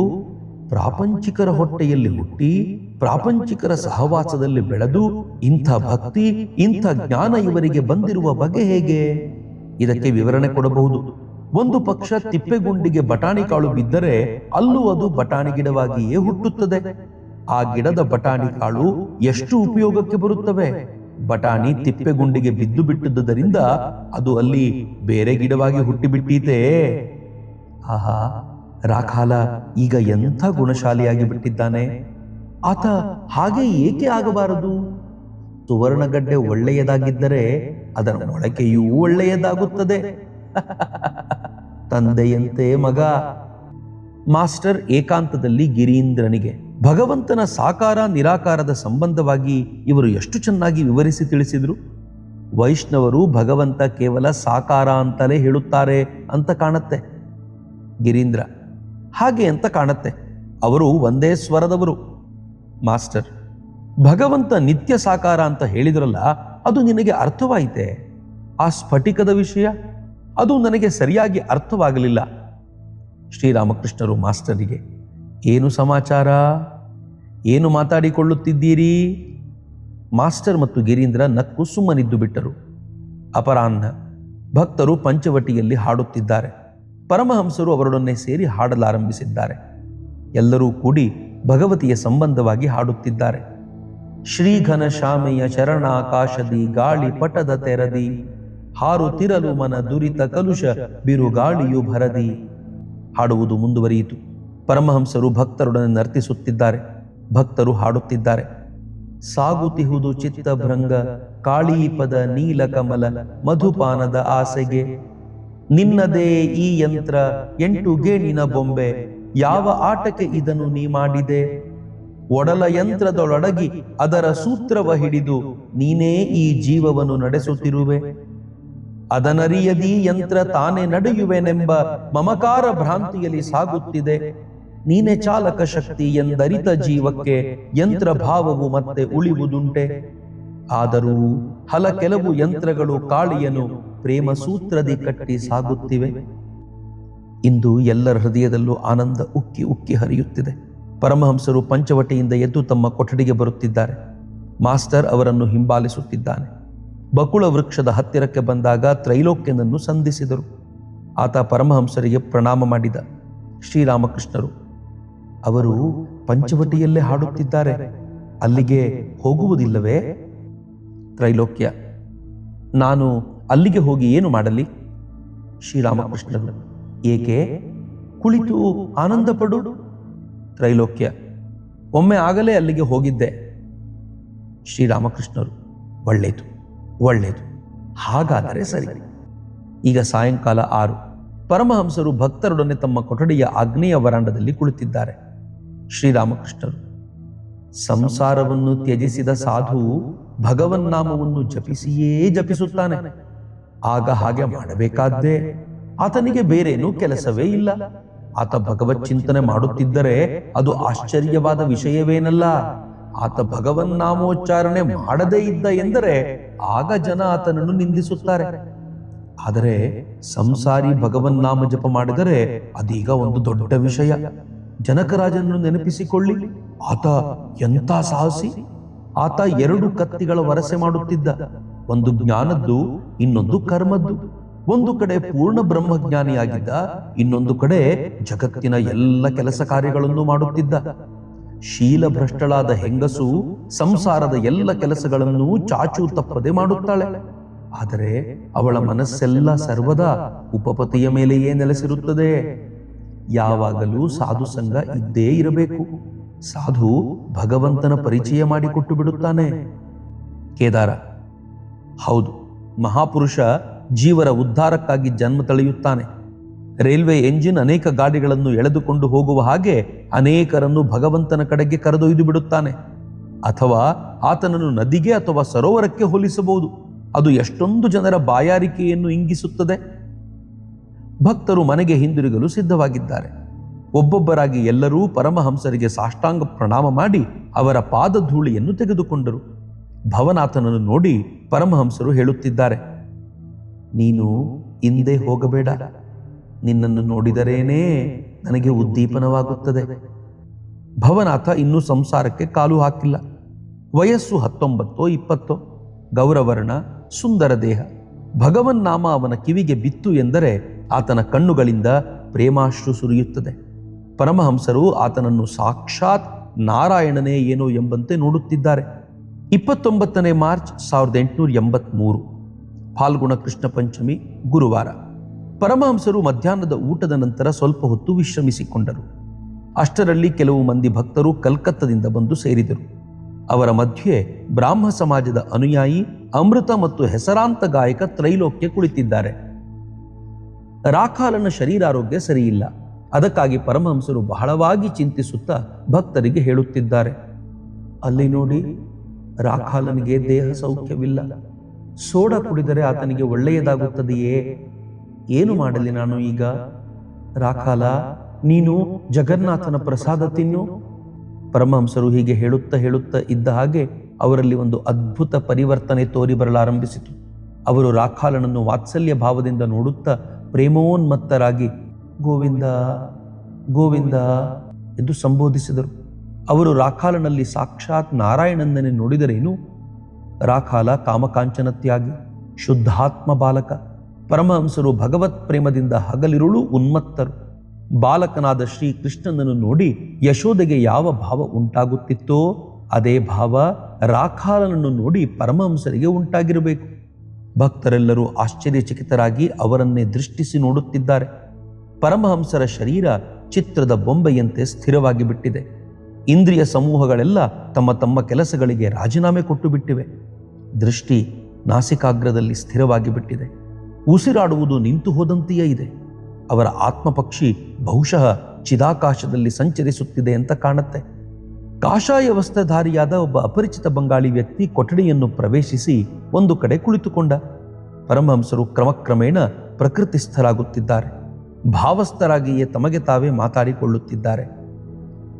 ಪ್ರಾಪಂಚಿಕರ ಹೊಟ್ಟೆಯಲ್ಲಿ ಹುಟ್ಟಿ, ಪ್ರಾಪಂಚಿಕರ ಸಹವಾಸದಲ್ಲಿ ಬೆಳೆದು ಇಂಥ ಭಕ್ತಿ, ಇಂಥ ಜ್ಞಾನ ಇವರಿಗೆ ಬಂದಿರುವ ಬಗೆ ಹೇಗೆ? ಇದಕ್ಕೆ ವಿವರಣೆ ಕೊಡಬಹುದು. ಒಂದು ಪಕ್ಷ ತಿಪ್ಪೆಗುಂಡಿಗೆ ಬಟಾಣಿ ಕಾಳು ಬಿದ್ದರೆ ಅಲ್ಲೂ ಅದು ಬಟಾಣಿ ಗಿಡವಾಗಿಯೇ ಹುಟ್ಟುತ್ತದೆ. ಆ ಗಿಡದ ಬಟಾಣಿ ಕಾಳು ಎಷ್ಟು ಉಪಯೋಗಕ್ಕೆ ಬರುತ್ತವೆ? ಬಟಾಣಿ ತಿಪ್ಪೆಗುಂಡಿಗೆ ಬಿದ್ದು ಬಿಟ್ಟುದರಿಂದ ಅದು ಅಲ್ಲಿ ಬೇರೆ ಗಿಡವಾಗಿ ಹುಟ್ಟಿಬಿಟ್ಟೀತೇ? ಆಹಾ ರಾಖಾಲ ಈಗ ಎಂಥ ಗುಣಶಾಲಿಯಾಗಿ ಬಿಟ್ಟಿದ್ದಾನೆ ಆತ ಹಾಗೆ ಏಕೆ ಆಗಬಾರದು? ಸುವರ್ಣಗಡ್ಡೆ ಒಳ್ಳೆಯದಾಗಿದ್ದರೆ ಅದರ ಮೊಳಕೆಯೂ ಒಳ್ಳೆಯದಾಗುತ್ತದೆ. ತಂದೆಯಂತೆ ಮಗ. ಮಾಸ್ಟರ್ ಏಕಾಂತದಲ್ಲಿ ಗಿರೀಂದ್ರನಿಗೆ ಭಗವಂತನ ಸಾಕಾರ ನಿರಾಕಾರದ ಸಂಬಂಧವಾಗಿ ಇವರು ಎಷ್ಟು ಚೆನ್ನಾಗಿ ವಿವರಿಸಿ ತಿಳಿಸಿದರು? ವೈಷ್ಣವರು ಭಗವಂತ ಕೇವಲ ಸಾಕಾರ ಅಂತಲೇ ಹೇಳುತ್ತಾರೆ ಅಂತ ಕಾಣತ್ತೆ. ಗಿರೀಂದ್ರ ಹಾಗೆ ಅಂತ ಕಾಣತ್ತೆ. ಅವರು ಒಂದೇ ಸ್ವರದವರು. ಮಾಸ್ಟರ್, ಭಗವಂತ ನಿತ್ಯ ಸಾಕಾರ ಅಂತ ಹೇಳಿದ್ರಲ್ಲ, ಅದು ನಿನಗೆ ಅರ್ಥವಾಯಿತೆ? ಆ ಸ್ಫಟಿಕದ ವಿಷಯ? ಅದು ನನಗೆ ಸರಿಯಾಗಿ ಅರ್ಥವಾಗಲಿಲ್ಲ. ಶ್ರೀರಾಮಕೃಷ್ಣರು ಮಾಸ್ಟರಿಗೆ, ಏನು ಸಮಾಚಾರ? ಏನು ಮಾತಾಡಿಕೊಳ್ಳುತ್ತಿದ್ದೀರಿ? ಮಾಸ್ಟರ್ ಮತ್ತು ಗಿರೀಂದ್ರ ನಕ್ಕು ಸುಮ್ಮನಿದ್ದು ಬಿಟ್ಟರು. ಅಪರಾಹ್ನ, ಭಕ್ತರು ಪಂಚವಟಿಯಲ್ಲಿ ಹಾಡುತ್ತಿದ್ದಾರೆ. ಪರಮಹಂಸರು ಅವರೊಡನೆ ಸೇರಿ ಹಾಡಲಾರಂಭಿಸಿದ್ದಾರೆ. ಎಲ್ಲರೂ ಕೂಡಿ ಭಗವತಿಯ ಸಂಬಂಧವಾಗಿ ಹಾಡುತ್ತಿದ್ದಾರೆ. ಶ್ರೀಘನ ಶಾಮೆಯ ಶರಣಾಕಾಶದಿ ಗಾಳಿ ಪಟದ ತೆರದಿ ಹಾರುತ್ತಿರಲು ಮನ ದುರಿತ ಕಲುಷ ಬಿರುಗಾಳಿಯು ಭರದಿ. ಹಾಡುವುದು ಮುಂದುವರಿಯಿತು. ಪರಮಹಂಸರು ಭಕ್ತರೊಡನೆ ನರ್ತಿಸುತ್ತಿದ್ದಾರೆ. ಭಕ್ತರು ಹಾಡುತ್ತಿದ್ದಾರೆ. ಸಾಗುತಿಹುದು ಚಿತ್ತಭ್ರಂಗ ಕಾಳೀಪದ ನೀಲಕಮಲ ಮಧುಪಾನದ ಆಸೆಗೆ ನಿನ್ನದೇ ಈ ಯಂತ್ರ ಎಂಟು ಗೇಣಿನ ಬೊಂಬೆ. ಯಾವ ಆಟಕ್ಕೆ ಇದನ್ನು ನೀ ಮಾಡಿದೆ? ಒಡಲ ಯಂತ್ರದೊಳಗಿ ಅದರ ಸೂತ್ರವ ಹಿಡಿದು ನೀನೇ ಈ ಜೀವವನ್ನು ನಡೆಸುತ್ತಿರುವೆ. ಅದನರಿಯದಿ ಯಂತ್ರ ತಾನೇ ನಡೆಯುವೆನೆಂಬ ಮಮಕಾರ ಭ್ರಾಂತಿಯಲ್ಲಿ ಸಾಗುತ್ತಿದೆ. ನೀನೆ ಚಾಲಕ ಶಕ್ತಿ ಎಂದರಿತ ಜೀವಕ್ಕೆ ಯಂತ್ರ ಭಾವವು ಮತ್ತೆ ಉಳಿವುದುಂಟೆ. ಆದರೂ ಹಲ ಕೆಲವು ಯಂತ್ರಗಳು ಕಾಳಿಯನು ಪ್ರೇಮ ಸೂತ್ರದಿ ಕಟ್ಟಿ ಸಾಗುತ್ತಿವೆ. ಇಂದು ಎಲ್ಲರ ಹೃದಯದಲ್ಲೂ ಆನಂದ ಉಕ್ಕಿ ಉಕ್ಕಿ ಹರಿಯುತ್ತಿದೆ. ಪರಮಹಂಸರು ಪಂಚವಟಿಯಿಂದ ಎದ್ದು ತಮ್ಮ ಕೊಠಡಿಗೆ ಬರುತ್ತಿದ್ದಾರೆ. ಮಾಸ್ಟರ್ ಅವರನ್ನು ಹಿಂಬಾಲಿಸುತ್ತಿದ್ದಾನೆ. ಬಕುಳ ವೃಕ್ಷದ ಹತ್ತಿರಕ್ಕೆ ಬಂದಾಗ ತ್ರೈಲೋಕ್ಯನನ್ನು ಸಂಧಿಸಿದರು. ಆತ ಪರಮಹಂಸರಿಗೆ ಪ್ರಣಾಮ ಮಾಡಿದ ಶ್ರೀರಾಮಕೃಷ್ಣರು. ಅವರು ಪಂಚವಟಿಯಲ್ಲೇ ಹಾಡುತ್ತಿದ್ದಾರೆ. ಅಲ್ಲಿಗೆ ಹೋಗುವುದಿಲ್ಲವೇ? ತ್ರೈಲೋಕ್ಯ, ನಾನು ಅಲ್ಲಿಗೆ ಹೋಗಿ ಏನು ಮಾಡಲಿ? ಶ್ರೀರಾಮಕೃಷ್ಣರು. ಏಕೆ? ಕುಳಿತು ಆನಂದ ಪಡು ತ್ರೈಲೋಕ್ಯ. ಒಮ್ಮೆ ಆಗಲೇ ಅಲ್ಲಿಗೆ ಹೋಗಿದ್ದೆ. ಶ್ರೀರಾಮಕೃಷ್ಣರು, ಒಳ್ಳೆಯದು ಒಳ್ಳೆಯದು. ಹಾಗಾದರೆ ಸರಿ. ಈಗ ಸಾಯಂಕಾಲ ಆರು. ಪರಮಹಂಸರು ಭಕ್ತರೊಡನೆ ತಮ್ಮ ಕೊಠಡಿಯ ಆಗ್ನೇಯ ವರಾಂಡದಲ್ಲಿ ಕುಳಿತಿದ್ದಾರೆ. ಶ್ರೀರಾಮಕೃಷ್ಣರು, ಸಂಸಾರವನ್ನು ತ್ಯಜಿಸಿದ ಸಾಧು ಭಗವನ್ನಾಮವನ್ನು ಜಪಿಸಿಯೇ ಜಪಿಸುತ್ತಾನೆ. ಆಗ ಹಾಗೆ ಮಾಡಬೇಕಾದ್ದೇ ಆತನಿಗೆ ಬೇರೇನೂ ಕೆಲಸವೇ ಇಲ್ಲ. ಆತ ಭಗವತ್ ಚಿಂತನೆ ಮಾಡುತ್ತಿದ್ದರೆ ಅದು ಆಶ್ಚರ್ಯವಾದ ವಿಷಯವೇನಲ್ಲ. ಆತ ಭಗವನ್ನಾಮೋಚ್ಚಾರಣೆ ಮಾಡದೇ ಇದ್ದ ಎಂದರೆ ಆಗ ಜನ ಆತನನ್ನು ನಿಂದಿಸುತ್ತಾರೆ. ಆದರೆ ಸಂಸಾರಿ ಭಗವನ್ನಾಮ ಜಪ ಮಾಡಿದರೆ ಅದೀಗ ಒಂದು ದೊಡ್ಡ ವಿಷಯ. ಜನಕರಾಜನನ್ನು ನೆನಪಿಸಿಕೊಳ್ಳಿ. ಆತ ಎಂಥ ಸಾಹಸಿ? ಆತ ಎರಡು ಕತ್ತಿಗಳ ವರಸೆ ಮಾಡುತ್ತಿದ್ದ. ಒಂದು ಜ್ಞಾನದ್ದು, ಇನ್ನೊಂದು ಕರ್ಮದ್ದು. ಒಂದು ಕಡೆ ಪೂರ್ಣ ಬ್ರಹ್ಮಜ್ಞಾನಿಯಾಗಿದ್ದ, ಇನ್ನೊಂದು ಕಡೆ ಜಗತ್ತಿನ ಎಲ್ಲ ಕೆಲಸ ಕಾರ್ಯಗಳನ್ನು ಮಾಡುತ್ತಿದ್ದ. ಶೀಲ ಭ್ರಷ್ಟಳಾದ ಹೆಂಗಸು ಸಂಸಾರದ ಎಲ್ಲ ಕೆಲಸಗಳನ್ನು ಚಾಚು ತಪ್ಪದೆ ಮಾಡುತ್ತಾಳೆ. ಆದರೆ ಅವಳ ಮನಸ್ಸೆಲ್ಲ ಸರ್ವದಾ ಉಪಪತಿಯ ಮೇಲೆಯೇ ನೆಲೆಸಿರುತ್ತದೆ. ಯಾವಾಗಲೂ ಸಾಧು ಸಂಘ ಇದ್ದೇ ಇರಬೇಕು. ಸಾಧು ಭಗವಂತನ ಪರಿಚಯ ಮಾಡಿಕೊಟ್ಟು ಬಿಡುತ್ತಾನೆ. ಕೇದಾರ ಹೌದು, ಮಹಾಪುರುಷ ಜೀವರ ಉದ್ಧಾರಕ್ಕಾಗಿ ಜನ್ಮ ತಳೆಯುತ್ತಾನೆ. ರೈಲ್ವೆ ಎಂಜಿನ್ ಅನೇಕ ಗಾಡಿಗಳನ್ನು ಎಳೆದುಕೊಂಡು ಹೋಗುವ ಹಾಗೆ ಅನೇಕರನ್ನು ಭಗವಂತನ ಕಡೆಗೆ ಕರೆದೊಯ್ದು ಬಿಡುತ್ತಾನೆ. ಅಥವಾ ಆತನನ್ನು ನದಿಗೆ ಅಥವಾ ಸರೋವರಕ್ಕೆ ಹೋಲಿಸಬಹುದು. ಅದು ಎಷ್ಟೊಂದು ಜನರ ಬಾಯಾರಿಕೆಯನ್ನು ಇಂಗಿಸುತ್ತದೆ. ಭಕ್ತರು ಮನೆಗೆ ಹಿಂದಿರುಗಲು ಸಿದ್ಧವಾಗಿದ್ದಾರೆ. ಒಬ್ಬೊಬ್ಬರಾಗಿ ಎಲ್ಲರೂ ಪರಮಹಂಸರಿಗೆ ಸಾಷ್ಟಾಂಗ ಪ್ರಣಾಮ ಮಾಡಿ ಅವರ ಪಾದಧೂಳಿಯನ್ನು ತೆಗೆದುಕೊಂಡರು. ಭವನಾಥನನ್ನು ನೋಡಿ ಪರಮಹಂಸರು ಹೇಳುತ್ತಿದ್ದಾರೆ, ನೀನು ಹಿಂದೆ ಹೋಗಬೇಡ. ನಿನ್ನನ್ನು ನೋಡಿದರೇನೇ ನನಗೆ ಉದ್ದೀಪನವಾಗುತ್ತದೆ. ಭವನಾಥ ಇನ್ನೂ ಸಂಸಾರಕ್ಕೆ ಕಾಲು ಹಾಕಿಲ್ಲ. ವಯಸ್ಸು ಹತ್ತೊಂಬತ್ತೋ ಇಪ್ಪತ್ತೋ, ಗೌರವರ್ಣ ಸುಂದರ ದೇಹ. ಭಗವನ್ನಾಮ ಅವನ ಕಿವಿಗೆ ಬಿತ್ತು ಎಂದರೆ ಆತನ ಕಣ್ಣುಗಳಿಂದ ಪ್ರೇಮಾಶ್ರು ಸುರಿಯುತ್ತದೆ. ಪರಮಹಂಸರು ಆತನನ್ನು ಸಾಕ್ಷಾತ್ ನಾರಾಯಣನೇ ಏನೋ ಎಂಬಂತೆ ನೋಡುತ್ತಿದ್ದಾರೆ. ಇಪ್ಪತ್ತೊಂಬತ್ತನೇ ಮಾರ್ಚ್ ಸಾವಿರದ ಎಂಟುನೂರ ಎಂಬತ್ಮೂರು. ಫಾಲ್ಗುಣ ಕೃಷ್ಣ ಪಂಚಮಿ ಗುರುವಾರ. ಪರಮಹಂಸರು ಮಧ್ಯಾಹ್ನದ ಊಟದ ನಂತರ ಸ್ವಲ್ಪ ಹೊತ್ತು ವಿಶ್ರಮಿಸಿಕೊಂಡರು. ಅಷ್ಟರಲ್ಲಿ ಕೆಲವು ಮಂದಿ ಭಕ್ತರು ಕಲ್ಕತ್ತದಿಂದ ಬಂದು ಸೇರಿದರು. ಅವರ ಮಧ್ಯೆ ಬ್ರಾಹ್ಮ ಸಮಾಜದ ಅನುಯಾಯಿ, ಅಮೃತ ಮತ್ತು ಹೆಸರಾಂತ ಗಾಯಕ ತ್ರೈಲೋಕ್ಯ ಕುಳಿತಿದ್ದಾರೆ. ರಾಖಾಲನ ಶರೀರಾರೋಗ್ಯ ಸರಿಯಿಲ್ಲ. ಅದಕ್ಕಾಗಿ ಪರಮಹಂಸರು ಬಹಳವಾಗಿ ಚಿಂತಿಸುತ್ತಾ ಭಕ್ತರಿಗೆ ಹೇಳುತ್ತಿದ್ದಾರೆ. ಅಲ್ಲಿ ನೋಡಿ ರಾಖಾಲನಿಗೆ ದೇಹ ಸೌಖ್ಯವಿಲ್ಲ. ಸೋಡ ಕುಡಿದರೆ ಆತನಿಗೆ ಒಳ್ಳೆಯದಾಗುತ್ತದೆಯೇ? ಏನು ಮಾಡಲಿ ನಾನು ಈಗ? ರಾಖಾಲ, ನೀನು ಜಗನ್ನಾಥನ ಪ್ರಸಾದ ತಿನ್ನು. ಪರಮಹಂಸರು ಹೀಗೆ ಹೇಳುತ್ತಾ ಹೇಳುತ್ತಾ ಇದ್ದ ಹಾಗೆ ಅವರಲ್ಲಿ ಒಂದು ಅದ್ಭುತ ಪರಿವರ್ತನೆ ತೋರಿ ಬರಲಾರಂಭಿಸಿತು ಅವರು ರಾಖಾಲನನ್ನು ವಾತ್ಸಲ್ಯ ಭಾವದಿಂದ ನೋಡುತ್ತಾ ಪ್ರೇಮೋನ್ಮತ್ತರಾಗಿ, ಗೋವಿಂದ ಗೋವಿಂದ, ಎಂದು ಸಂಬೋಧಿಸಿದರು. ಅವರು ರಾಖಾಲನಲ್ಲಿ ಸಾಕ್ಷಾತ್ ನಾರಾಯಣನನ್ನೇ ನೋಡಿದರೇನು? ರಾಖಾಲ ಕಾಮಕಾಂಚನತ್ಯಾಗಿ, ಶುದ್ಧಾತ್ಮ ಬಾಲಕ, ಪರಮಹಂಸರು ಭಗವತ್ ಪ್ರೇಮದಿಂದ ಹಗಲಿರುಳು ಉನ್ಮತ್ತರು. ಬಾಲಕನಾದ ಶ್ರೀ ಕೃಷ್ಣನನ್ನು ನೋಡಿ ಯಶೋದೆಗೆ ಯಾವ ಭಾವ ಉಂಟಾಗುತ್ತಿತ್ತೋ, ಅದೇ ಭಾವ ರಾಖಾಲನನ್ನು ನೋಡಿ ಪರಮಹಂಸರಿಗೆ ಉಂಟಾಗಿರಬೇಕು. ಭಕ್ತರೆಲ್ಲರೂ ಆಶ್ಚರ್ಯಚಕಿತರಾಗಿ ಅವರನ್ನೇ ದೃಷ್ಟಿಸಿ ನೋಡುತ್ತಿದ್ದಾರೆ. ಪರಮಹಂಸರ ಶರೀರ ಚಿತ್ರದ ಬೊಂಬೆಯಂತೆ ಸ್ಥಿರವಾಗಿ ಬಿಟ್ಟಿದೆ ಇಂದ್ರಿಯ ಸಮೂಹಗಳೆಲ್ಲ ತಮ್ಮ ತಮ್ಮ ಕೆಲಸಗಳಿಗೆ ರಾಜೀನಾಮೆ ಕೊಟ್ಟು ಬಿಟ್ಟಿವೆ ದೃಷ್ಟಿ ನಾಸಿಕಾಗ್ರದಲ್ಲಿ ಸ್ಥಿರವಾಗಿ ಬಿಟ್ಟಿದೆ ಉಸಿರಾಡುವುದು ನಿಂತು ಹೋದಂತೆಯೇ ಇದೆ. ಅವರ ಆತ್ಮಪಕ್ಷಿ ಬಹುಶಃ ಚಿದಾಕಾಶದಲ್ಲಿ ಸಂಚರಿಸುತ್ತಿದೆ ಅಂತ ಕಾಣುತ್ತೆ. ಕಾಷಾಯ ವಸ್ತ್ರಧಾರಿಯಾದ ಒಬ್ಬ ಅಪರಿಚಿತ ಬಂಗಾಳಿ ವ್ಯಕ್ತಿ ಕೊಠಡಿಯನ್ನು ಪ್ರವೇಶಿಸಿ ಒಂದು ಕಡೆ ಕುಳಿತುಕೊಂಡ. ಪರಮಹಂಸರು ಕ್ರಮಕ್ರಮೇಣ ಪ್ರಕೃತಿಸ್ಥರಾಗುತ್ತಿದ್ದಾರೆ. ಭಾವಸ್ಥರಾಗಿಯೇ ತಮಗೆ ತಾವೇ ಮಾತಾಡಿಕೊಳ್ಳುತ್ತಿದ್ದಾರೆ.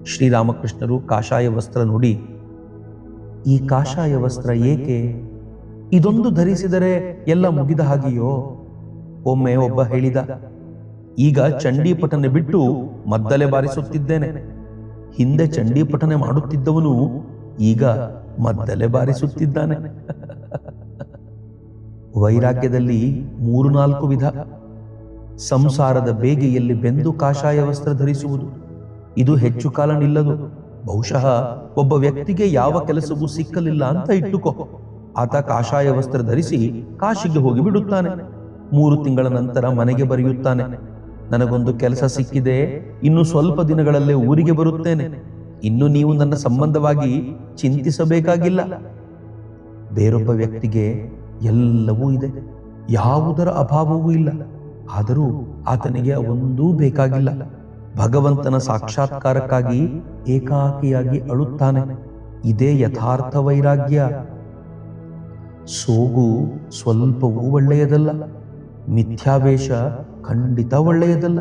ಶ್ರೀರಾಮಕೃಷ್ಣರು ಕಾಷಾಯ ವಸ್ತ್ರ ನೋಡಿ. ಈ ಕಾಷಾಯ ವಸ್ತ್ರ ಏಕೆ? ಇದೊಂದು ಧರಿಸಿದರೆ ಎಲ್ಲ ಮುಗಿದ ಹಾಗೆಯೋ? ಒಮ್ಮೆ ಒಬ್ಬ ಹೇಳಿದ, ಈಗ ಚಂಡೀಪಠನೆ ಬಿಟ್ಟು ಮದ್ದಲೆ ಬಾರಿಸುತ್ತಿದ್ದೇನೆ. ಹಿಂದೆ ಚಂಡೀಪಠನೆ ಮಾಡುತ್ತಿದ್ದವನು ಈಗ ಮದ್ದಲೆ ಬಾರಿಸುತ್ತಿದ್ದಾನೆ. ವೈರಾಗ್ಯದಲ್ಲಿ ಮೂರು ನಾಲ್ಕು ವಿಧ. ಸಂಸಾರದ ಬೇಗೆಯಲ್ಲಿ ಬೆಂದು ಕಾಷಾಯ ವಸ್ತ್ರ ಧರಿಸುವುದು. ಇದು ಹೆಚ್ಚು ಕಾಲ ನಿಲ್ಲದು. ಬಹುಶಃ ಒಬ್ಬ ವ್ಯಕ್ತಿಗೆ ಯಾವ ಕೆಲಸವೂ ಸಿಕ್ಕಲಿಲ್ಲ ಅಂತ ಇಟ್ಟುಕೋ. ಆತ ಕಾಷಾಯ ವಸ್ತ್ರ ಧರಿಸಿ ಕಾಶಿಗೆ ಹೋಗಿ ಬಿಡುತ್ತಾನೆ. ಮೂರು ತಿಂಗಳ ನಂತರ ಮನೆಗೆ ಬರೆಯುತ್ತಾನೆ. ನನಗೊಂದು ಕೆಲಸ ಸಿಕ್ಕಿದೆ. ಇನ್ನು ಸ್ವಲ್ಪ ದಿನಗಳಲ್ಲೇ ಊರಿಗೆ ಬರುತ್ತೇನೆ. ಇನ್ನು ನೀವು ನನ್ನ ಸಂಬಂಧವಾಗಿ ಚಿಂತಿಸಬೇಕಾಗಿಲ್ಲ. ಬೇರೊಬ್ಬ ವ್ಯಕ್ತಿಗೆ ಎಲ್ಲವೂ ಇದೆ. ಯಾವುದರ ಅಭಾವವೂ ಇಲ್ಲ. ಆದರೂ ಆತನಿಗೆ ಒಂದೂ ಬೇಕಾಗಿಲ್ಲ. ಭಗವಂತನ ಸಾಕ್ಷಾತ್ಕಾರಕ್ಕಾಗಿ ಏಕಾಕಿಯಾಗಿ ಅಳುತ್ತಾನೆ. ಇದೇ ಯಥಾರ್ಥ ವೈರಾಗ್ಯ. ಸೋಗು ಸ್ವಲ್ಪವೂ ಒಳ್ಳೆಯದಲ್ಲ. ಮಿಥ್ಯಾವೇಶ ಖಂಡಿತ ಒಳ್ಳೆಯದಲ್ಲ.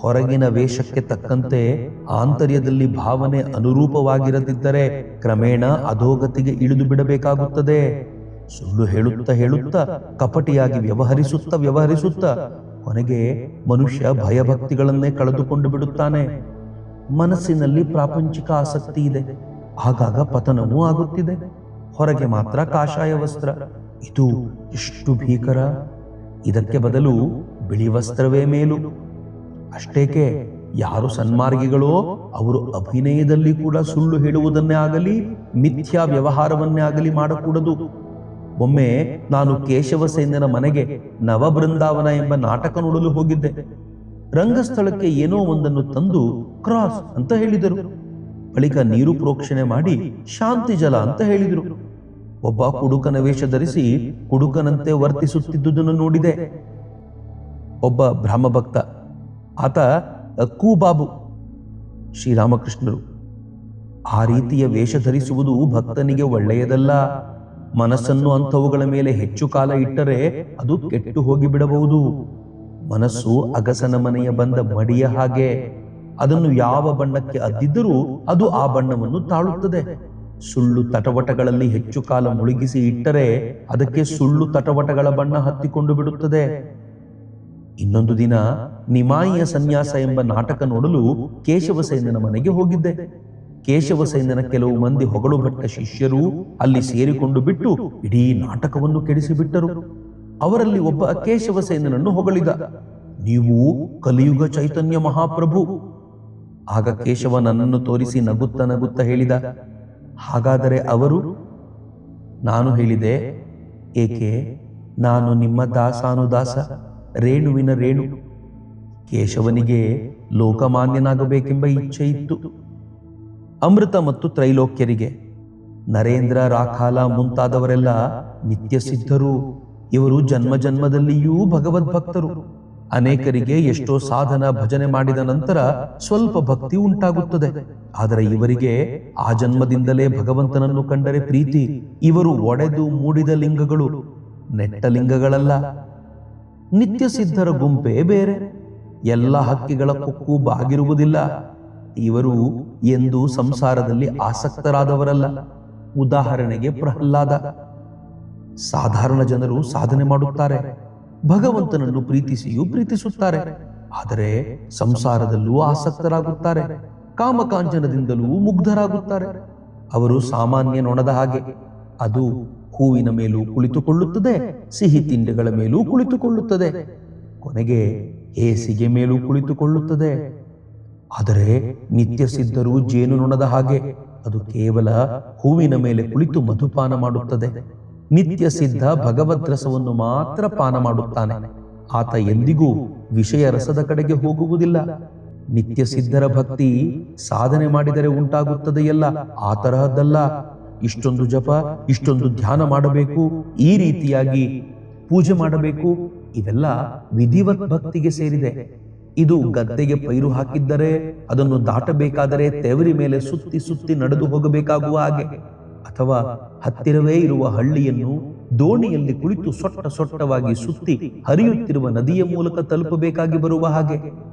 ಹೊರಗಿನ ವೇಷಕ್ಕೆ ತಕ್ಕಂತೆ ಆಂತರ್ಯದಲ್ಲಿ ಭಾವನೆ ಅನುರೂಪವಾಗಿರದಿದ್ದರೆ ಕ್ರಮೇಣ ಅಧೋಗತಿಗೆ ಇಳಿದು ಬಿಡಬೇಕಾಗುತ್ತದೆ. ಸುಳ್ಳು ಹೇಳುತ್ತಾ ಹೇಳುತ್ತಾ, ಕಪಟಿಯಾಗಿ ವ್ಯವಹರಿಸುತ್ತಾ ವ್ಯವಹರಿಸುತ್ತಾ ಕೊನೆಗೆ ಮನುಷ್ಯ ಭಯಭಕ್ತಿಗಳನ್ನೇ ಕಳೆದುಕೊಂಡು ಬಿಡುತ್ತಾನೆ. ಮನಸ್ಸಿನಲ್ಲಿ ಪ್ರಾಪಂಚಿಕ ಆಸಕ್ತಿ ಇದೆ. ಆಗಾಗ ಪತನವೂ ಆಗುತ್ತಿದೆ. ಹೊರಗೆ ಮಾತ್ರ ಕಾಷಾಯ ವಸ್ತ್ರ. ಇದು ಎಷ್ಟು ಭೀಕರ. ಇದಕ್ಕೆ ಬದಲು ಬಿಳಿ ವಸ್ತ್ರವೇ ಮೇಲು. ಅಷ್ಟೇಕೆ, ಯಾರು ಸನ್ಮಾರ್ಗಿಗಳೋ ಅವರು ಅಭಿನಯದಲ್ಲಿ ಕೂಡ ಸುಳ್ಳು ಹೇಳುವುದನ್ನೇ ಆಗಲಿ, ಮಿಥ್ಯಾ ವ್ಯವಹಾರವನ್ನೇ ಆಗಲಿ ಮಾಡಕೂಡದು. ಒಮ್ಮೆ ನಾನು ಕೇಶವ ಕೇಶವಸೇನನ ಮನೆಗೆ ನವಬೃಂದಾವನ ಎಂಬ ನಾಟಕ ನೋಡಲು ಹೋಗಿದ್ದೆ. ರಂಗಸ್ಥಳಕ್ಕೆ ಏನೋ ಒಂದನ್ನು ತಂದು ಕ್ರಾಸ್ ಅಂತ ಹೇಳಿದರು. ಬಳಿಕ ನೀರು ಪ್ರೋಕ್ಷಣೆ ಮಾಡಿ ಶಾಂತಿ ಜಲ ಅಂತ ಹೇಳಿದರು. ಒಬ್ಬ ಕುಡುಕನ ವೇಷ ಧರಿಸಿ ಕುಡುಕನಂತೆ ವರ್ತಿಸುತ್ತಿದ್ದುದನ್ನು ನೋಡಿದೆ. ಒಬ್ಬ ಬ್ರಹ್ಮಭಕ್ತ, ಆತ ಕೂಬಾಬು, ಶ್ರೀರಾಮಕೃಷ್ಣರು. ಆ ರೀತಿಯ ವೇಷ ಧರಿಸುವುದು ಭಕ್ತನಿಗೆ ಒಳ್ಳೆಯದಲ್ಲ. ಮನಸ್ಸನ್ನು ಅಂಥವುಗಳ ಮೇಲೆ ಹೆಚ್ಚು ಕಾಲ ಇಟ್ಟರೆ ಅದು ಕೆಟ್ಟು ಹೋಗಿ ಬಿಡಬಹುದು ಮನಸ್ಸು ಅಗಸನ ಮನೆಯ ಬಂದ ಮಡಿಯ ಹಾಗೆ. ಅದನ್ನು ಯಾವ ಬಣ್ಣಕ್ಕೆ ಅದ್ದಿದ್ದರೂ ಅದು ಆ ಬಣ್ಣವನ್ನು ತಾಳುತ್ತದೆ. ಸುಳ್ಳು ತಟವಟಗಳಲ್ಲಿ ಹೆಚ್ಚು ಕಾಲ ಮುಳುಗಿಸಿ ಇಟ್ಟರೆ ಅದಕ್ಕೆ ಸುಳ್ಳು ತಟವಟಗಳ ಬಣ್ಣ ಹತ್ತಿಕೊಂಡು ಬಿಡುತ್ತದೆ. ಇನ್ನೊಂದು ದಿನ ನಿಮಾಯಿಯ ಸನ್ಯಾಸ ಎಂಬ ನಾಟಕ ನೋಡಲು ಕೇಶವಸೇನನ ಮನೆಗೆ ಹೋಗಿದ್ದೆ. ಕೇಶವಸೇನನ ಕೆಲವು ಮಂದಿ ಹೊಗಳು ಭಟ್ಟ ಶಿಷ್ಯರು ಅಲ್ಲಿ ಸೇರಿಕೊಂಡು ಬಿಟ್ಟು ಇಡೀ ನಾಟಕವನ್ನು ಕೆಡಿಸಿಬಿಟ್ಟರು. ಅವರಲ್ಲಿ ಒಬ್ಬ ಕೇಶವಸೇನನನ್ನು ಹೊಗಳಿದ. ನೀವು ಕಲಿಯುಗ ಚೈತನ್ಯ ಮಹಾಪ್ರಭು. ಆಗ ಕೇಶವ ನನ್ನನ್ನು ತೋರಿಸಿ ನಗುತ್ತ ನಗುತ್ತ ಹೇಳಿದ. ಹಾಗಾದರೆ ಅವರು? ನಾನು ಹೇಳಿದೆ ಏಕೆ? ನಾನು ನಿಮ್ಮ ದಾಸಾನುದಾಸ ರೇಣುವಿನ ರೇಣು. ಕೇಶವನಿಗೆ ಲೋಕಮಾನ್ಯನಾಗಬೇಕೆಂಬ ಇಚ್ಛೆ ಇತ್ತು ಅಮೃತ ಮತ್ತು ತ್ರೈಲೋಕ್ಯರಿಗೆ. ನರೇಂದ್ರ, ರಾಖಾಲ ಮುಂತಾದವರೆಲ್ಲ ನಿತ್ಯ ಸಿದ್ಧರು ಇವರು ಜನ್ಮ ಜನ್ಮದಲ್ಲಿಯೂ ಭಗವದ್ಭಕ್ತರು. ಅನೇಕರಿಗೆ ಎಷ್ಟೋ ಸಾಧನ ಭಜನೆ ಮಾಡಿದ ನಂತರ ಸ್ವಲ್ಪ ಭಕ್ತಿ ಉಂಟಾಗುತ್ತದೆ. ಆದರೆ ಇವರಿಗೆ ಆ ಜನ್ಮದಿಂದಲೇ ಭಗವಂತನನ್ನು ಕಂಡರೆ ಪ್ರೀತಿ. ಇವರು ಒಡೆದು ಮೂಡಿದ ಲಿಂಗಗಳು. ನೆಟ್ಟ ಲಿಂಗಗಳಲ್ಲ. ನಿತ್ಯ ಸಿದ್ಧರ ಗುಂಪೇ ಬೇರೆ. ಎಲ್ಲ ಹಕ್ಕಿಗಳ ಕೊಕ್ಕು ಬಾಗಿರುವುದಿಲ್ಲ. ಇವರು ಎಂದು ಸಂಸಾರದಲ್ಲಿ ಆಸಕ್ತರಾದವರಲ್ಲ. ಉದಾಹರಣೆಗೆ ಪ್ರಹ್ಲಾದ. ಸಾಧಾರಣ ಜನರು ಸಾಧನೆ ಮಾಡುತ್ತಾರೆ. ಭಗವಂತನನ್ನು ಪ್ರೀತಿಸಿಯೂ ಪ್ರೀತಿಸುತ್ತಾರೆ. ಆದರೆ ಸಂಸಾರದಲ್ಲೂ ಆಸಕ್ತರಾಗುತ್ತಾರೆ. ಕಾಮಕಾಂಚನದಿಂದಲೂ ಮುಗ್ಧರಾಗುತ್ತಾರೆ. ಅವರು ಸಾಮಾನ್ಯ ನೊಣದ ಹಾಗೆ. ಅದು ಹೂವಿನ ಮೇಲೂ ಕುಳಿತುಕೊಳ್ಳುತ್ತದೆ, ಸಿಹಿ ತಿಂಡಿಗಳ ಮೇಲೂ ಕುಳಿತುಕೊಳ್ಳುತ್ತದೆ. ಕೊನೆಗೆ ಹೇಸಿಗೆ ಮೇಲೂ ಕುಳಿತುಕೊಳ್ಳುತ್ತದೆ. ಆದರೆ ನಿತ್ಯ ಸಿದ್ಧರು ಜೇನು ನೊಣದ ಹಾಗೆ. ಅದು ಕೇವಲ ಹೂವಿನ ಮೇಲೆ ಕುಳಿತು ಮಧುಪಾನ ಮಾಡುತ್ತದೆ. ನಿತ್ಯ ಸಿದ್ಧ ಭಗವದ್ ರಸವನ್ನು ಮಾತ್ರ ಪಾನ ಮಾಡುತ್ತಾನೆ. ಆತ ಎಂದಿಗೂ ವಿಷಯ ರಸದ ಕಡೆಗೆ ಹೋಗುವುದಿಲ್ಲ. ನಿತ್ಯ ಸಿದ್ಧರ ಭಕ್ತಿ ಸಾಧನೆ ಮಾಡಿದರೆ ಉಂಟಾಗುತ್ತದೆಯಲ್ಲ? ಆ ತರಹದ್ದಲ್ಲ. ಇಷ್ಟೊಂದು ಜಪ, ಇಷ್ಟೊಂದು ಧ್ಯಾನ ಮಾಡಬೇಕು. ಈ ರೀತಿಯಾಗಿ ಪೂಜೆ ಮಾಡಬೇಕು. ಇವೆಲ್ಲ ವಿಧಿವತ್ ಭಕ್ತಿಗೆ ಸೇರಿದೆ. ಇದು ಗದ್ದೆಗೆ ಪೈರು ಹಾಕಿದ್ದರೆ ಅದನ್ನು ದಾಟಬೇಕಾದರೆ ತೆವರಿ ಮೇಲೆ ಸುತ್ತಿ ಸುತ್ತಿ ನಡೆದು ಹೋಗಬೇಕಾಗುವ ಹಾಗೆ. ಅಥವಾ ಹತ್ತಿರವೇ ಇರುವ ಹಳ್ಳಿಯನ್ನು ದೋಣಿಯಲ್ಲಿ ಕುಳಿತು ಸೊಟ್ಟ ಸೊಟ್ಟವಾಗಿ ಸುತ್ತಿ ಹರಿಯುತ್ತಿರುವ ನದಿಯ ಮೂಲಕ ತಲುಪಬೇಕಾಗಿ ಬರುವ ಹಾಗೆ.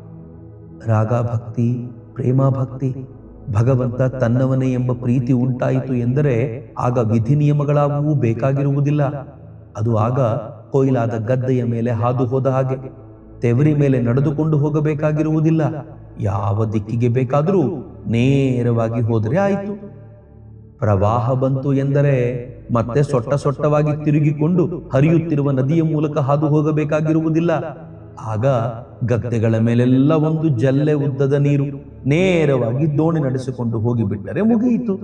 ರಾಗ ಭಕ್ತಿ ಪ್ರೇಮ ಭಕ್ತಿ ಭಗವಂತ ತನ್ನವನೇ ಎಂಬ ಪ್ರೀತಿ ಉಂಟಾಯಿತು ಎಂದರೆ ಆಗ ವಿಧಿ ನಿಯಮಗಳಾಗುವೂ ಬೇಕಾಗಿರುವುದಿಲ್ಲ. ಅದು ಆಗ ಕೊಯ್ಲಾದ ಗದ್ದೆಯ ಮೇಲೆ ಹಾದು ಹೋದ ಹಾಗೆ. ತೆವರಿ ಮೇಲೆ ನಡೆದುಕೊಂಡು ಹೋಗಬೇಕಾಗಿರುವುದಿಲ್ಲ. ಯಾವ ದಿಕ್ಕಿಗೆ ಬೇಕಾದರೂ ನೇರವಾಗಿ ಹೋದರೆ ಆಯಿತು. ಪ್ರವಾಹ ಬಂತು ಎಂದರೆ ಮತ್ತೆ ಸೊಟ್ಟ ಸೊಟ್ಟವಾಗಿ ತಿರುಗಿಕೊಂಡು ಹರಿಯುತ್ತಿರುವ ನದಿಯ ಮೂಲಕ ಹಾದು ಹೋಗಬೇಕಾಗಿರುವುದಿಲ್ಲ. ಆಗ ಗದ್ದೆಗಳ ಮೇಲೆಲ್ಲ ಒಂದು ಜಲ್ಲೆ ಉದ್ದದ ನೀರು ನೇರವಾಗಿ ದೋಣಿ ನಡೆಸಿಕೊಂಡು ಹೋಗಿಬಿಟ್ಟರೆ ಮುಗಿಯಿತು.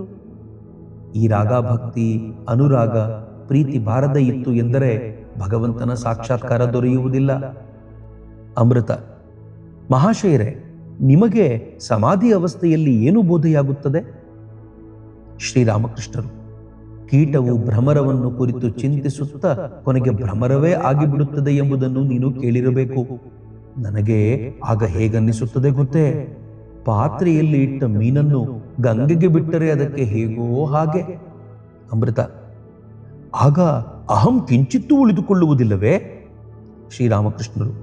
ಈ ರಾಗ ಭಕ್ತಿ ಅನುರಾಗ, ಪ್ರೀತಿ ಬಾರದೇ ಇತ್ತು ಎಂದರೆ ಭಗವಂತನ ಸಾಕ್ಷಾತ್ಕಾರ ದೊರೆಯುವುದಿಲ್ಲ. ಅಮೃತ. ಮಹಾಶಯರೇ, ನಿಮಗೆ ಸಮಾಧಿ ಅವಸ್ಥೆಯಲ್ಲಿ ಏನು ಬೋಧೆಯಾಗುತ್ತದೆ? ಶ್ರೀರಾಮಕೃಷ್ಣರು, ಕೀಟವು ಭ್ರಮರವನ್ನು ಕುರಿತು ಚಿಂತಿಸುತ್ತಾ ಕೊನೆಗೆ ಭ್ರಮರವೇ ಆಗಿಬಿಡುತ್ತದೆ ಎಂಬುದನ್ನು ನೀನು ಕೇಳಿರಬೇಕು. ನನಗೆ ಆಗ ಹೇಗನ್ನಿಸುತ್ತದೆ ಗೊತ್ತೇ? ಪಾತ್ರೆಯಲ್ಲಿ ಇಟ್ಟ ಮೀನನ್ನು ಗಂಗೆಗೆ ಬಿಟ್ಟರೆ ಅದಕ್ಕೆ ಹೇಗೋ ಹಾಗೆ. ಅಮೃತ, ಆಗ ಅಹಂ ಕಿಂಚಿತ್ತೂ ಉಳಿದುಕೊಳ್ಳುವುದಿಲ್ಲವೇ? ಶ್ರೀರಾಮಕೃಷ್ಣರು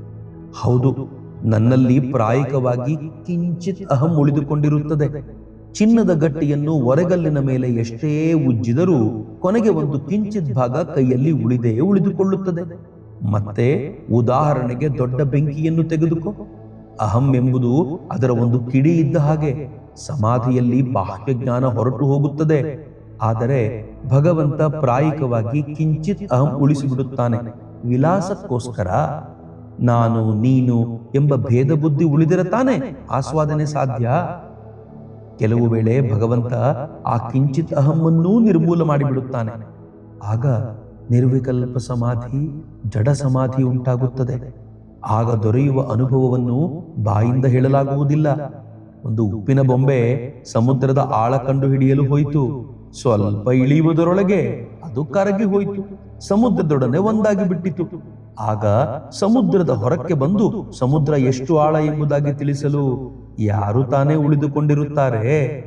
ಹೌದು, ನನ್ನಲ್ಲಿ ಪ್ರಾಯಿಕವಾಗಿ ಕಿಂಚಿತ್ ಅಹಂ ಉಳಿದುಕೊಂಡಿರುತ್ತದೆ. ಚಿನ್ನದ ಗಟ್ಟಿಯನ್ನು ಒರೆಗಲ್ಲಿನ ಮೇಲೆ ಎಷ್ಟೇ ಉಜ್ಜಿದರೂ ಕೊನೆಗೆ ಒಂದು ಕಿಂಚಿತ್ ಭಾಗ ಕೈಯಲ್ಲಿ ಉಳಿದೇ ಉಳಿದುಕೊಳ್ಳುತ್ತದೆ. ಮತ್ತೆ ಉದಾಹರಣೆಗೆ ದೊಡ್ಡ ಬೆಂಕಿಯನ್ನು ತೆಗೆದುಕೋ. ಅಹಂ ಎಂಬುದು ಅದರ ಒಂದು ಕಿಡಿ ಇದ್ದ ಹಾಗೆ ಸಮಾಧಿಯಲ್ಲಿ ಬಾಹ್ಯ ಜ್ಞಾನ ಹೊರಟು ಹೋಗುತ್ತದೆ. ಆದರೆ ಭಗವಂತ ಪ್ರಾಯಿಕವಾಗಿ ಕಿಂಚಿತ್ ಅಹಂ ಉಳಿಸಿಬಿಡುತ್ತಾನೆ. ವಿಲಾಸಕ್ಕೋಸ್ಕರ ನಾನು, ನೀನು ಎಂಬ ಭೇದ ಬುದ್ಧಿ ಉಳಿದಿರ ತಾನೆ? ಆಸ್ವಾದನೆ ಸಾಧ್ಯ? ಕೆಲವು ವೇಳೆ ಭಗವಂತ ಆ ಕಿಂಚಿತ್ ಅಹಮ್ಮನ್ನೂ ನಿರ್ಮೂಲ ಮಾಡಿಬಿಡುತ್ತಾನೆ. ಆಗ ನಿರ್ವಿಕಲ್ಪ ಸಮಾಧಿ, ಜಡ ಸಮಾಧಿ ಉಂಟಾಗುತ್ತದೆ. ಆಗ ದೊರೆಯುವ ಅನುಭವವನ್ನು ಬಾಯಿಂದ ಹೇಳಲಾಗುವುದಿಲ್ಲ. ಒಂದು ಉಪ್ಪಿನ ಬೊಂಬೆ ಸಮುದ್ರದ ಆಳ ಕಂಡು ಹಿಡಿಯಲು ಹೋಯಿತು. ಸ್ವಲ್ಪ ಇಳಿಯುವುದರೊಳಗೆ ಅದು ಕರಗಿ ಹೋಯಿತು. ಸಮುದ್ರದೊಡನೆ ಒಂದಾಗಿ ಬಿಟ್ಟಿತು. ಆಗ ಸಮುದ್ರದ ಹೊರಕ್ಕೆ ಬಂದು ಸಮುದ್ರ ಎಷ್ಟು ಆಳ ಎಂಬುದಾಗಿ ತಿಳಿಸಲು ಯಾರು ತಾನೇ ಉಳಿದುಕೊಂಡಿರುತ್ತಾರೆ?